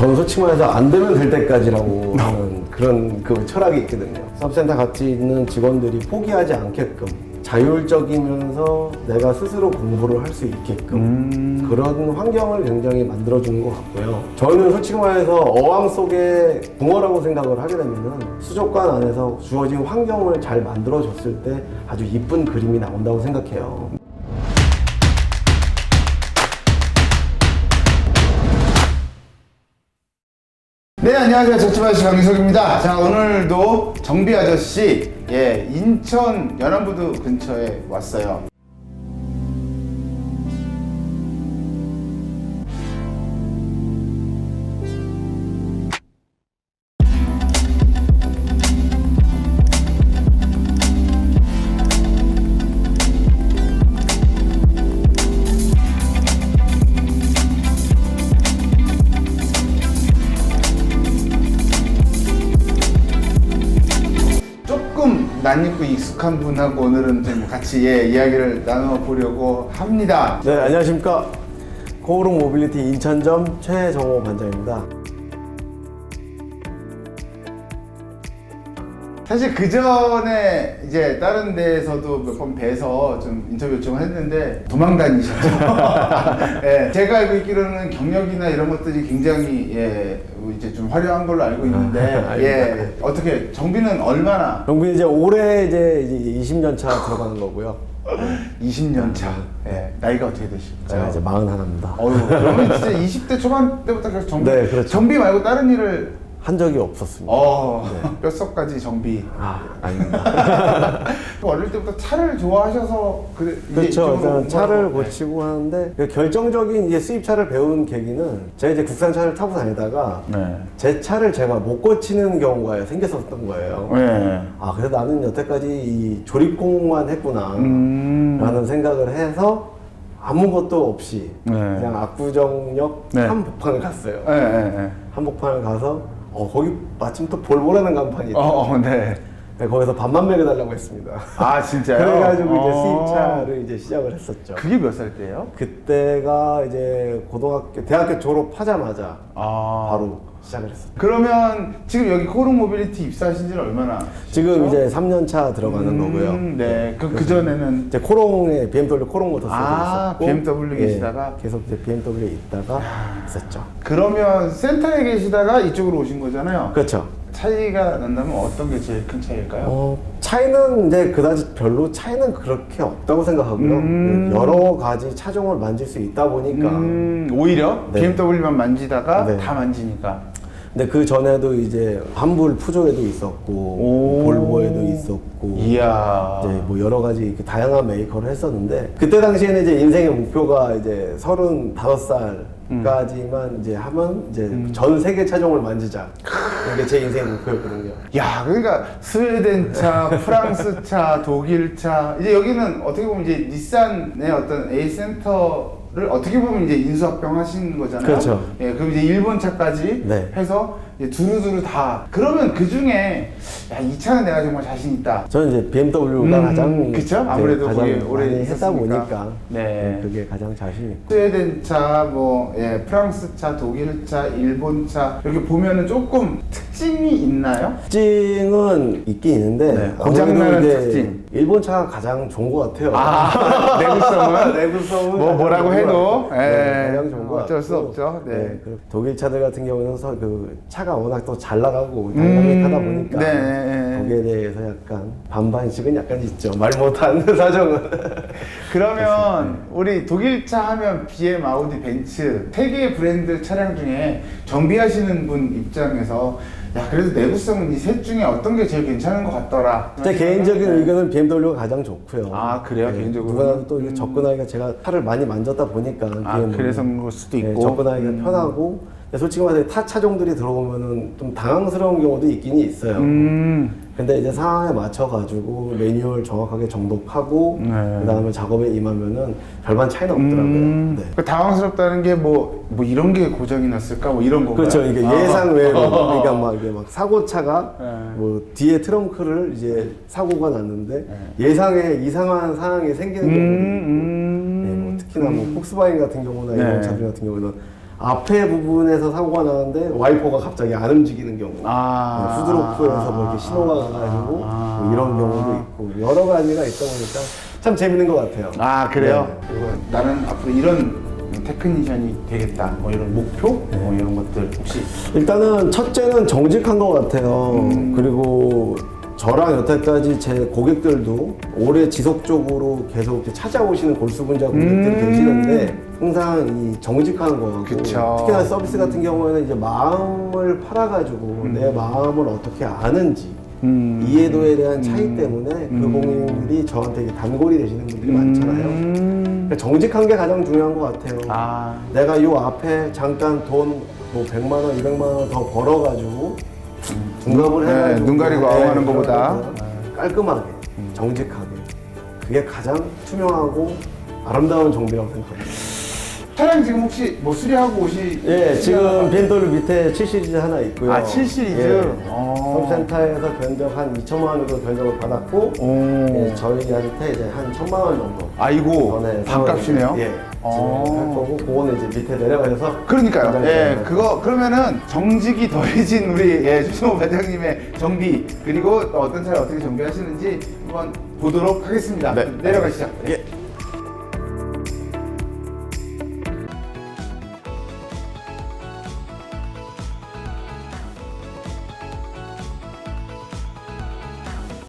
저는 솔직히 말해서 안 되면 될 때까지라고 하는 그런 그 철학이 있거든요. 사업센터 같이 있는 직원들이 포기하지 않게끔 자율적이면서 내가 스스로 공부를 할 수 있게끔 음. 그런 환경을 굉장히 만들어주는 것 같고요. 저는 솔직히 말해서 어항 속의 붕어라고 생각을 하게 되면은 수족관 안에서 주어진 환경을 잘 만들어줬을 때 아주 이쁜 그림이 나온다고 생각해요. 네, 안녕하세요. 적지마시 강희석입니다. 자, 오늘도 정비 아저씨, 예, 인천 연안부두 근처에 왔어요. 낯익고 익숙한 분하고 오늘은 좀 같이 예, 이야기를 나눠보려고 합니다. 네, 안녕하십니까. 코오롱 모빌리티 인천점 최정호 반장입니다. 사실 그 전에 이제 다른 데에서도 몇 번 뵈서 좀 인터뷰 요청을 했는데 도망 다니셨죠. 예, 제가 알고 있기로는 경력이나 이런 것들이 굉장히 예, 이제 좀 화려한 걸로 알고 있는데 아, 예, 어떻게 정비는 얼마나 영빈 이제 올해 이제 20년 차 들어가는 거고요. 20년 차 예, 나이가 어떻게 제가 되실까요? 이제 41입니다. 어휴, 그러면 진짜 20대 초반 때부터 계속 정비, 네, 그렇죠. 정비 말고 다른 일을 한 적이 없었습니다. 어, 뼛속까지 정비. 아, 아닙니다. 어릴 때부터 차를 좋아하셔서 이제 그렇죠. 일단 온 차를 거라고. 고치고 하는데 그 결정적인 이제 수입차를 배운 계기는 제가 이제 국산차를 타고 다니다가 네. 제 차를 제가 못 고치는 경우가 생겼었던 거예요. 네. 아, 그래서 나는 여태까지 이 조립공만 했구나. 음. 라는 생각을 해서 아무것도 없이 네. 그냥 압구정역 네. 한복판을 갔어요. 네, 네, 네. 한복판을 가서 어, 거기 마침 또 볼보라는 간판이 있더라고요. 어, 어, 네. 네, 거기서 반만 매겨달라고 했습니다. 아, 진짜요? 그래가지고 이제 어. 수입차를 이제 시작을 했었죠. 그게 몇 살 때예요? 그때가 이제 고등학교, 대학교 졸업하자마자 아. 바로 시작을 했어요. 그러면 지금 여기 코롱 모빌리티 입사하신 지는 얼마나? 지금? 이제 3년 차 들어가는 음, 거고요. 네. 그, 그 전에는 이제 코롱에 BMW 코롱 모터스에 아, 있었고 BMW 예, 계시다가? 계속 이제 BMW에 있다가 있었죠. 그러면 센터에 계시다가 이쪽으로 오신 거잖아요. 그렇죠. 차이가 난다면 어떤 게 제일 큰 차이일까요? 어, 차이는 이제 그다지 별로 차이는 그렇게 없다고 생각하고요. 음. 여러 가지 차종을 만질 수 있다 보니까. 음, 오히려 네. BMW만 만지다가 네. 다 만지니까. 근데 그 전에도 이제 환불 푸조에도 있었고 오. 볼보에도 있었고 이야. 이제 뭐 여러 가지 이렇게 다양한 메이커를 했었는데 그때 당시에는 이제 인생의 목표가 이제 서른 다섯 살 까지만 이제 하면 이제 전 세계 차종을 만지자 그게 제 인생의 목표였거든요. 야, 그러니까 스웨덴 차, 프랑스 차, 독일 차. 이제 여기는 어떻게 보면 이제 닛산의 어떤 A 센터 를 어떻게 보면 이제 인수합병 하신 거잖아요. 그렇죠. 예, 그럼 이제 일본 차까지 네. 해서 이제 두루두루 다. 그러면 그 중에 야, 이 차는 내가 정말 자신 있다. 저는 이제 BMW가 음, 가장 그쵸? 네, 아무래도 가장 거기 오래 많이 했다 있었으니까. 보니까 네. 그게 가장 자신 있고 스웨덴 차, 뭐, 예, 프랑스 차, 독일 차, 일본 차, 이렇게 보면은 조금 특징이 있나요? 특징은 있긴 있는데 네, 고장나는 이제 특징. 일본 차가 가장 좋은 것 같아요. 아, 내구성은? 내구성은 뭐 뭐라고 것 해도, 같아요. 예, 네, 가장 좋은 것 어쩔 수. 없죠. 네. 그리고 독일 차들 같은 경우는 서- 그 차가 워낙 또 잘 나가고 다이나믹하다 보니까 네, 네, 네. 거기에 대해서 약간 반반씩은 약간 있죠. 말 못하는 사정은. 그러면 우리 독일 차 하면 BM, 아우디, 벤츠 세 개의 브랜드 차량 중에 정비하시는 분 입장에서 야 그래도 내구성은 이 셋 중에 어떤 게 제일 괜찮은 것 같더라. 제 개인적인 의견은 BMW가 가장 좋고요. 네. 아, 그래요? 개인적으로는? 누구나 또 이게 접근하기가 제가 차를 많이 만졌다 보니까 아 BMW. 그래서 그럴 수도 네, 있고. 접근하기가 음. 편하고 솔직히 말해서 타 차종들이 들어오면은 좀 당황스러운 경우도 있긴 있어요. 음. 근데 이제 상황에 맞춰 가지고 매뉴얼 정확하게 정독하고 네. 그다음에 작업에 임하면은 별반 차이는 없더라고요. 음. 네. 그 당황스럽다는 게 뭐 뭐 이런 게 고장이 났을까 뭐 이런 건가요? 그렇죠. 이게 아. 예상 외로 그러니까 막 이게 막 사고 차가 네. 뭐 뒤에 트렁크를 이제 사고가 났는데 예상에 이상한 상황이 생기는 음, 경우도 있고 음. 네, 뭐 특히나 뭐 폭스바겐 같은 경우나 네. 이런 차들 같은 경우는 앞에 부분에서 사고가 나는데 와이퍼가 갑자기 안 움직이는 경우 아. 네, 후드로프에서 뭐 이렇게 신호가 가가지고 아. 뭐 이런 경우도 있고 여러 가지가 있다 보니까 참 재밌는 것 같아요. 아 그래요? 네. 그리고 나는 앞으로 이런 테크니션이 되겠다. 뭐 이런 목표, 뭐 이런 것들 혹시 일단은 첫째는 정직한 것 같아요. 음. 그리고 저랑 여태까지 제 고객들도 오래 지속적으로 계속 이렇게 찾아오시는 골수분자 고객들이 음. 계시는데 항상 이 정직한 그쵸. 특히나 서비스 같은 경우에는 이제 마음을 팔아가지고 내 마음을 어떻게 아는지 음. 이해도에 대한 차이 때문에 그 음. 고객님들이 저한테 이게 단골이 되시는 분들이 많잖아요. 음. 그러니까 정직한 게 가장 중요한 것 같아요. 아. 내가 요 앞에 잠깐 돈 뭐 100만 원, 200만 원 더 벌어가지고 둔갑을 네, 해가지고 눈 가리고 네, 아웅하는 것보다. 깔끔하게, 정직하게 그게 가장 투명하고 아름다운 정비라고 생각합니다. 차량 지금 혹시 뭐 수리하고 오시? 예, 지금 벤돌 밑에 7 시리즈 하나 있고요. 아, 7 시리즈? 예. 어. 서브센터에서 견적 한 2천만 원 정도 견적을 받았고 오. 예, 저희한테 이제 한 1천만 원 정도 아이고 전에 반값이네요. 예, 어. 할 거고 그거는 이제 밑에 내려가셔서 그러니까요. 견적을 예, 그거 그러면은 정직이 더해진 우리 예, 주성호 반장님의 정비 그리고 어떤 차를 어떻게 정비하시는지 한번 보도록 하겠습니다. 네. 내려가시죠. 예.